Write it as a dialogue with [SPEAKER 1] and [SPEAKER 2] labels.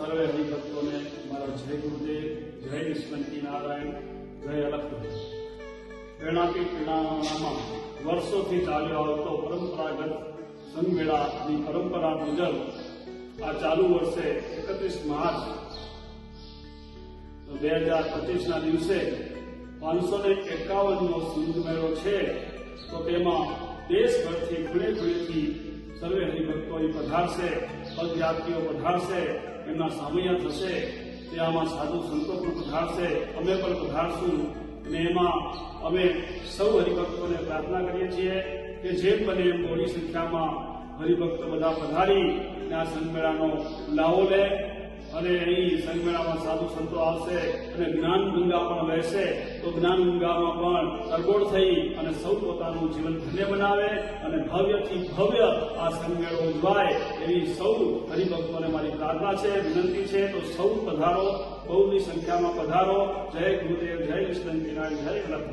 [SPEAKER 1] સર્વે હરિભક્તોને મારા જય ગુરુદેવ, જય નિષ્મંતી નારાયણ જય અલખ પ્રેરણાપીઠ પ્રેરણામાં વર્ષોથી ચાલ્યો આવતો પરંપરાગત સંઘમેળાની પરંપરા મુજબ આ ચાલુ વર્ષે એકત્રીસ માર્ચ બે હજાર પચીસના દિવસે પાંચસો ને એકાવનનો સિંધ મેળો છે, તો તેમાં દેશભરથી ખૂણે ખૂણેથી સર્વે હરિભક્તો પધારશે, પદયાત્રીઓ પધારશે એમના સામૈયા થશે, તે આમાં સાધુ સંતો પણ પધારશે, અમે પણ પધારશું. ને એમાં અમે સૌ હરિભક્તોને પ્રાર્થના કરીએ છીએ કે જેમ બને એમ મોટી સંખ્યામાં હરિભક્ત બધા પધારી અને આ સંમેળાનો લાવો લે. અને અહીં સંમેળામાં સાધુ સંતો આવશે અને જ્ઞાન ગંગા પણ વહેશે, તો જ્ઞાન ગંગામાં પણ તરબોળ થઈ અને સૌ પોતાનું જીવન ધન્ય બનાવે અને ભવ્યથી ભવ્ય આ સંમેળો ઉજવાય એવી સૌ હરિભક્તોને મારી પ્રાર્થના છે, વિનંતી છે, તો સૌ પધારો, બહુની સંખ્યામાં પધારો. જય ગુરુદેવ, જય વિષ્ણુ જય અલગ